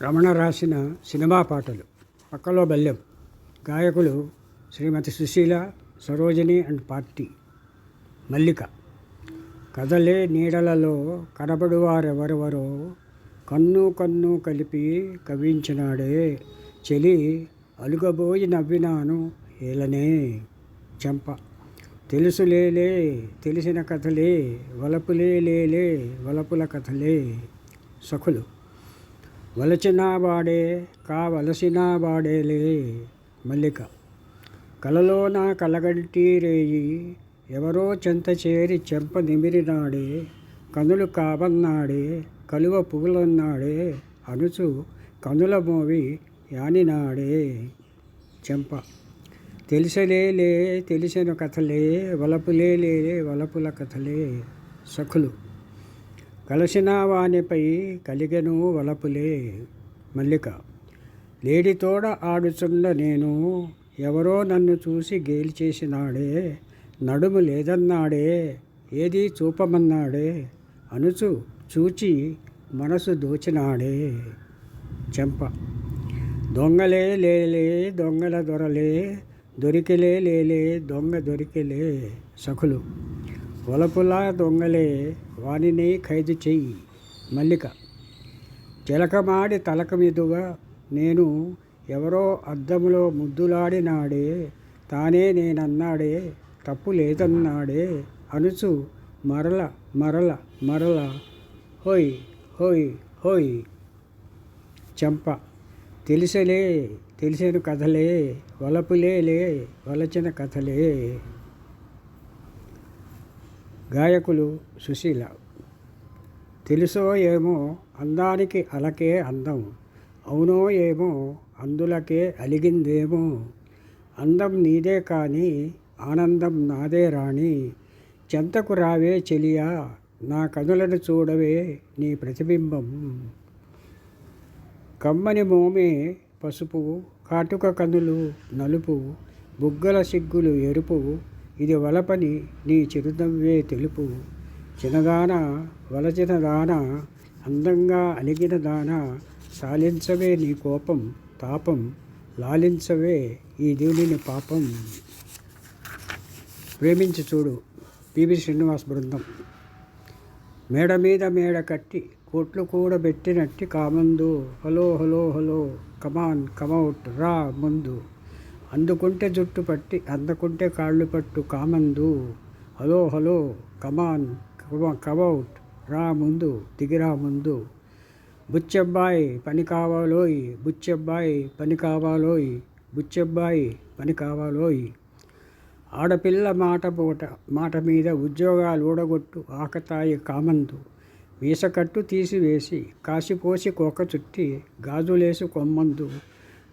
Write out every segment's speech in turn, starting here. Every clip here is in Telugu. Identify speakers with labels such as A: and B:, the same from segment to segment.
A: రమణ రాసిన సినిమా పాటలు. పక్కలో బల్యం గాయకులు శ్రీమతి సుశీల సరోజిని అండ్ పార్టీ. మల్లిక. కదలే నీడలలో కనబడువారెవరెవరో కన్ను కన్ను కలిపి కవించినాడే చెలి అలుగబోయి నవ్వినాను ఏలనే చెంప. తెలుసులేలే తెలిసిన కథలే వలపులేలేలే వలపుల కథలే. సఖులు. వలచిన వాడే కావలసిన వాడేలే మల్లిక. కలలోన కలగంటి రేయి ఎవరో చెంత చేరి చెంప నిమిరినాడే కనులు కావన్నాడే కలువ పువ్వులన్నాడే అనుచు కనుల మోవి యానినాడే. చెంప. తెలిసలేలే తెలిసిన కథలే వలపులేలే వలపుల కథలే సఖులు. కలసిన వానిపై కలిగెను వలపులే. మల్లిక లేడితోడ ఆడుచున్న నేను ఎవరో నన్ను చూసి గేలి చేసినాడే నడుము లేదన్నాడే ఏది చూపమన్నాడే. అనుచు చూచి మనసు దోచినాడే. చెంప దొంగలే లేలే దొంగల దొరలే. దొరికిలే లేలే దొంగ దొరికిలే. సఖులు వలపుల దొంగలే వానిని ఖైదు చెయ్యి. మల్లిక చిలకమాడి తలక మీదుగా నేను ఎవరో అద్దంలో ముద్దులాడినాడే తానే నేనన్నాడే తప్పు లేదన్నాడే అనుచు మరల మరల మరల హోయ్ హోయ్ హోయ్. చెంప తెలిసలే తెలిసిన కథలే వలపులేలే వలచిన కథలే. గాయకులు సుశీల. తెలుసో ఏమో అందానికి అలకే అందం. అవునో ఏమో అందులకే అలిగిందేమో. అందం నీదే కానీ ఆనందం నాదే రాణి. చెంతకు రావే చెలియా నా కనులను చూడవే నీ ప్రతిబింబం. కమ్మని మోమే పసుపు కాటుక కనులు నలుపు బుగ్గల సిగ్గులు ఎరుపు ఇది వలపని నీ చిరునవ్వే తెలుపు. చిన్నదాన వలచిన దాన అందంగా అలిగిన దాన సాలించవే నీ కోపం తాపం లాలించవే ఈ దేవుని పాపం. ప్రేమించి చూడు పివి శ్రీనివాస్ బృందం. మేడ మీద మేడ కట్టి కోట్లు కూడా పెట్టినట్టి కామందు. Hello hello hello come on come out రా ముందు. అందుకుంటే జుట్టు పట్టి అందుకుంటే కాళ్ళు పట్టు కామందు. హలో హలో కమాన్ కమౌట్ రా ముందు దిగిరా ముందు. బుచ్చబ్బాయి పని కావాలోయ్ బుచ్చబ్బాయి పని కావాలోయ్ బుచ్చబ్బాయి పని కావాలోయ్. ఆడపిల్ల మాట పూట మాట మీద ఉద్యోగాలు ఊడగొట్టు ఆకతాయి కామందు. వీసకట్టు తీసివేసి కాసిపోసి కోక చుట్టి గాజులేసి కొమ్మందు.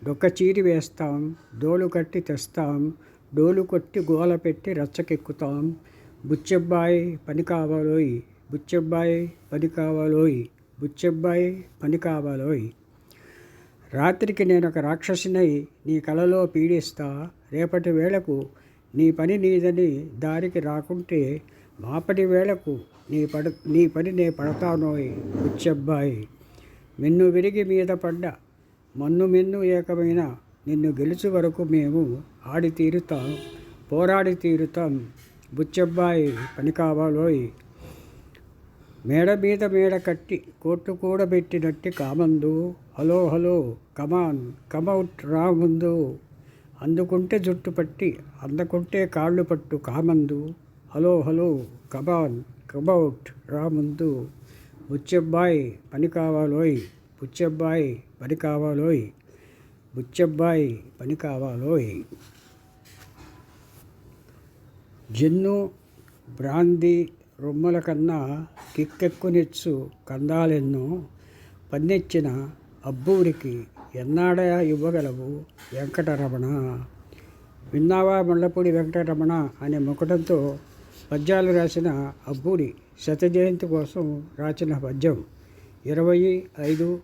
A: డొక్క చీరి వేస్తాం డోలు కట్టి తెస్తాం డోలు కొట్టి గోల పెట్టి రచ్చకెక్కుతాం. బుచ్చబ్బాయి పని కావాలోయ్ బుచ్చబ్బాయి పని కావాలోయ్ బుచ్చబ్బాయి పని కావాలోయ్ రాత్రికి నేను ఒక రాక్షసినై నీ కలలో పీడిస్తా రేపటి వేళకు నీ పని నీదని దారికి రాకుంటే మాపటి వేళకు నీ పడ నీ పని నే పడతానోయ్ బుచ్చబ్బాయి. మిన్ను విరిగి మీద పడ్డ మన్ను మిన్ను ఏకమైన నిన్ను గెలుచు వరకు మేము ఆడి తీరుతాం పోరాడి తీరుతాం. బుచ్చబ్బాయి పని కావాలోయ్ మేడ మీద మేడ కట్టి కోట్లు కూడబెట్టినట్టి కామందు. హలో హలో కమాన్ కమౌట్ రా ముందు. అందుకుంటే జుట్టు పట్టి అందకుంటే కాళ్ళు పట్టు కామందు. హలో హలో కమాన్ కమౌట్ రా ముందు. బుచ్చబ్బాయి పని కావాలోయ్ బుచ్చబ్బాయి పని కావాలోయ్ బుచ్చబ్బాయి పని కావాలోయ్ జిన్ను బ్రాంది రొమ్మల కన్నా కిక్కెక్కునిచ్చు కందాలెన్నో పన్నెచ్చిన అబ్బూరికి ఎన్నాడా ఇవ్వగలవు వెంకటరమణ? విన్నావా మల్లపూడి వెంకటరమణ అనే ముఖటంతో పద్యాలు రాసిన అబ్బూరి శత జయంతి కోసం రాసిన పద్యం. ఇరవై ఐదు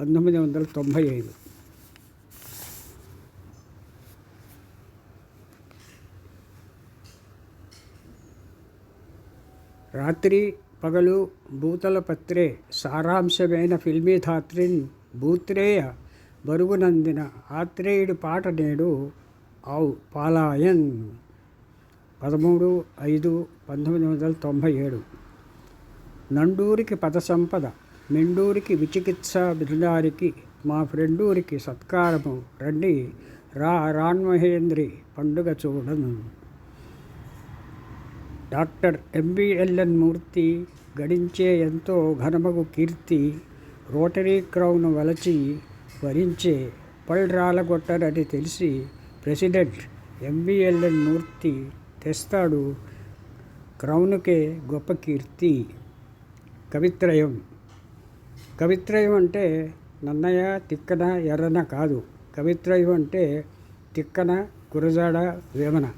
A: పంతొమ్మిది వందల తొంభై ఐదు. రాత్రి పగలు భూతల పత్రే సారాంశమైన ఫిల్మీ ధాత్రిన్ భూత్రేయ బరుగునందిన ఆత్రేయుడి పాట నేడు ఔ పాలాయన్. పదమూడు ఐదు పంతొమ్మిది వందల తొంభై ఏడు. నండూరికి పద సంపద మెండూరికి విచికిత్స బిరుదారికి మా ఫ్రెండూరికి సత్కారము రండి. రా రాన్మహేంద్రి పండుగ చూడను. డాక్టర్ ఎంబిఎల్ఎన్ మూర్తి గడించే ఎంతో ఘనమగు కీర్తి రోటరీ క్రౌన్ వలచి వరించే పళ్ళరాలగొట్టరని తెలిసి ప్రెసిడెంట్ ఎంబిఎల్ఎన్ మూర్తి తెస్తాడు క్రౌన్కే గొప్ప కీర్తి. కవిత్రయం. కవిత్రయం అంటే నన్నయ తిక్కన ఎర్రన కాదు. కవిత్రయం అంటే తిక్కన గురజాడ వేమన.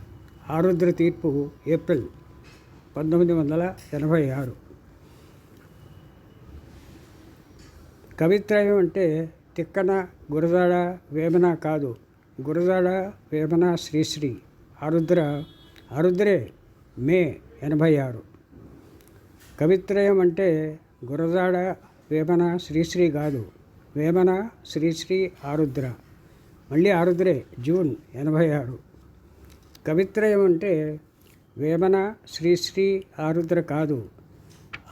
A: ఆరుద్ర తీర్పు ఏప్రిల్ పంతొమ్మిది వందల ఎనభై ఆరు. కవిత్రయం అంటే తిక్కన గురజాడ వేమన కాదు. గురజాడ వేమన శ్రీశ్రీ. ఆరుద్ర ఆరుద్రే మే ఎనభై ఆరు. కవిత్రయం అంటే గురజాడ వేమన శ్రీశ్రీ కాదు. వేమన శ్రీశ్రీ ఆరుద్ర. మళ్ళీ ఆరుద్రే జూన్ ఎనభై ఆరు. కవిత్రయం అంటే వేమన శ్రీశ్రీ ఆరుద్ర కాదు.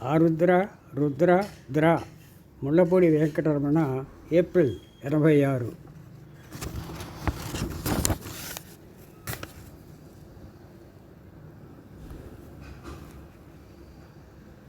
A: ఆరుద్ర రుద్ర ద్ర ముళ్ళపూడి వెంకటరమణ ఏప్రిల్ ఎనభై ఆరు.